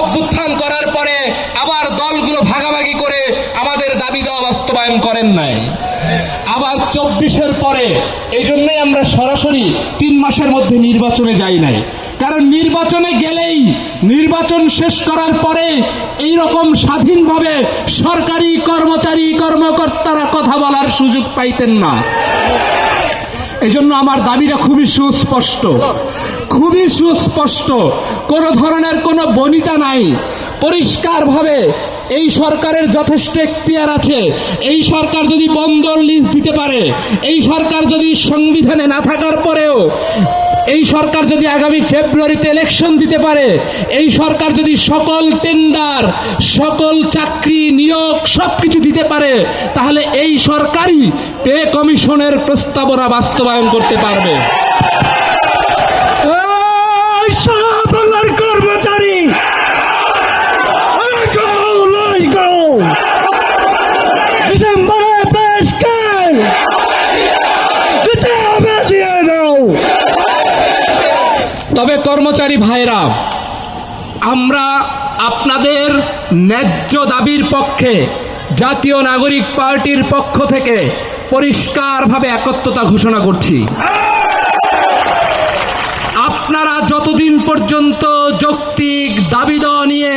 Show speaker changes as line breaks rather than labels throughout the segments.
অভ্যুত্থান করার পরে আবার দলগুলো ভাগাভাগি করে আমাদের দাবি দেওয়া বাস্তবায়ন করেন নাই। আবার চব্বিশের পরে এই জন্যই আমরা সরাসরি তিন মাসের মধ্যে নির্বাচনে যাই নাই। কারণ নির্বাচনে গেলেই নির্বাচন শেষ করার পরে এই রকম স্বাধীনভাবে সরকারি কর্মচারী, কর্মকর্তারা কথা বলার সুযোগ পাইতেন না। এজন্য আমার দাবিটা খুবই সুস্পষ্ট। খুবই সুস্পষ্ট। কোনো ধরনের কোনো বনিতা নাই। পরিষ্কারভাবে এই সরকারের যথেষ্ট এখতিয়ার আছে। এই সরকার যদি বন্দর লিজ দিতে পারে, এই সরকার যদি সংবিধানে না থাকার পরেও, এই সরকার যদি আগামী ফেব্রুয়ারিতে ইলেকশন দিতে পারে, এই সরকার যদি সকল টেন্ডার সকল চাকরি নিয়োগ সব কিছু দিতে পারে, তাহলে এই সরকারই পে কমিশনের প্রস্তাবনা বাস্তবায়ন করতে পারবে। তবে কর্মচারী ভাইরা আমরা আপনাদের ন্যায্য দাবির পক্ষে জাতীয় নাগরিক পার্টির পক্ষ থেকে পরিষ্কারভাবে একত্রতা ঘোষণা করছি। আপনারা যতদিন পর্যন্ত যৌক্তিক দাবি দেওয়া নিয়ে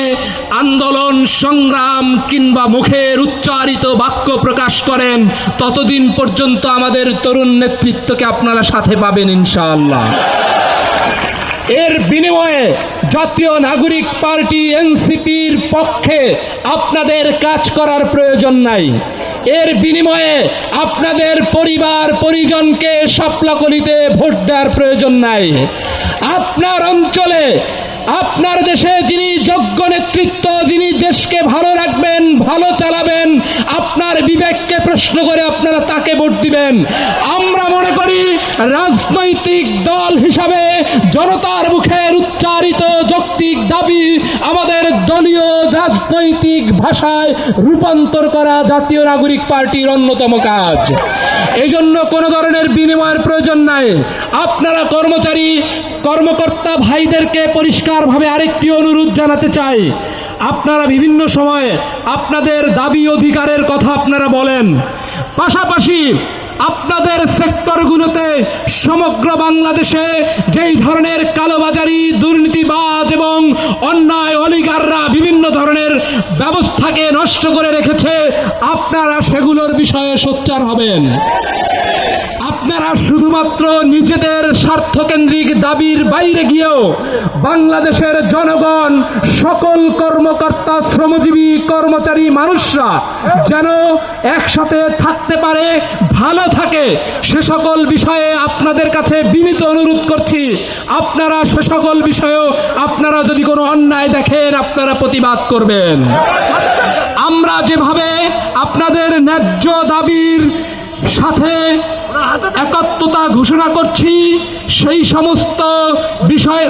আন্দোলন, সংগ্রাম কিংবা মুখের উচ্চারিত বাক্য প্রকাশ করেন, ততদিন পর্যন্ত আমাদের তরুণ নেতৃত্বকে আপনারা সাথে পাবেন ইনশাআল্লাহ। এর বিনিময়ে জাতীয় নাগরিক পার্টি এনসিপির পক্ষে আপনাদের কাজ করার প্রয়োজন নাই। এর বিনিময়ে আপনাদের পরিবার, পরিজনকে সাপলাকলিতে ভোট দেওয়ার প্রয়োজন নাই। আপনার অঞ্চলে, আপনার দেশে যিনি যোগ্য নেতৃত্ব, যিনি দেশকে ভালো চালাবেন আপনার বিবেককে প্রশ্ন করে আপনারা তাকে ভোট দিবেন। আমরা মনে করি রাজনৈতিক দল হিসাবে জনতার মুখের উচ্চারিত যৌক্তিক দাবি আমাদের দলীয় রাজনৈতিক ভাষায় রূপান্তর করা জাতীয় নাগরিক পার্টির অন্যতম কাজ। এই জন্য কোনো ধরনের বিনিময়ের প্রয়োজন নাই। আপনারা কর্মচারী, কর্মকর্তা ভাইদেরকে পরিষ্কারভাবে আরেকটি অনুরোধ জানাতে চাই। আপনারা বিভিন্ন সময়ে আপনাদের দাবি অধিকারের কথা আপনারা বলেন। পাশাপাশি আপনাদের সেক্টরগুলোতে সমগ্র বাংলাদেশে যেই ধরনের কালোবাজারি, দুর্নীতিবাজ এবং অন্যায় অলিগাররা বিভিন্ন ধরনের ব্যবস্থাকে নষ্ট করে রেখেছে, আপনারা সেগুলোর বিষয়ে সোচ্চার হবেন। আপনারা শুধুমাত্র নিজেদের স্বার্থকেন্দ্রিক দাবির বাইরে গিয়েও বাংলাদেশের জনগণ, সকল কর্মকর্তা, শ্রমজীবী, কর্মচারী, মানুষরা যেন একসাথে থাকতে পারে, ভালো থাকে, সে সকল বিষয়ে আপনাদের কাছে বিনীত অনুরোধ করছি। আপনারা সে সকল বিষয়েও আপনারা যদি কোনো অন্যায় দেখেন, আপনারা প্রতিবাদ করবেন। আমরা যেভাবে আপনাদের ন্যায্য দাবির সাথে একাত্মতা ঘোষণা করছি সেই সমস্ত বিষয়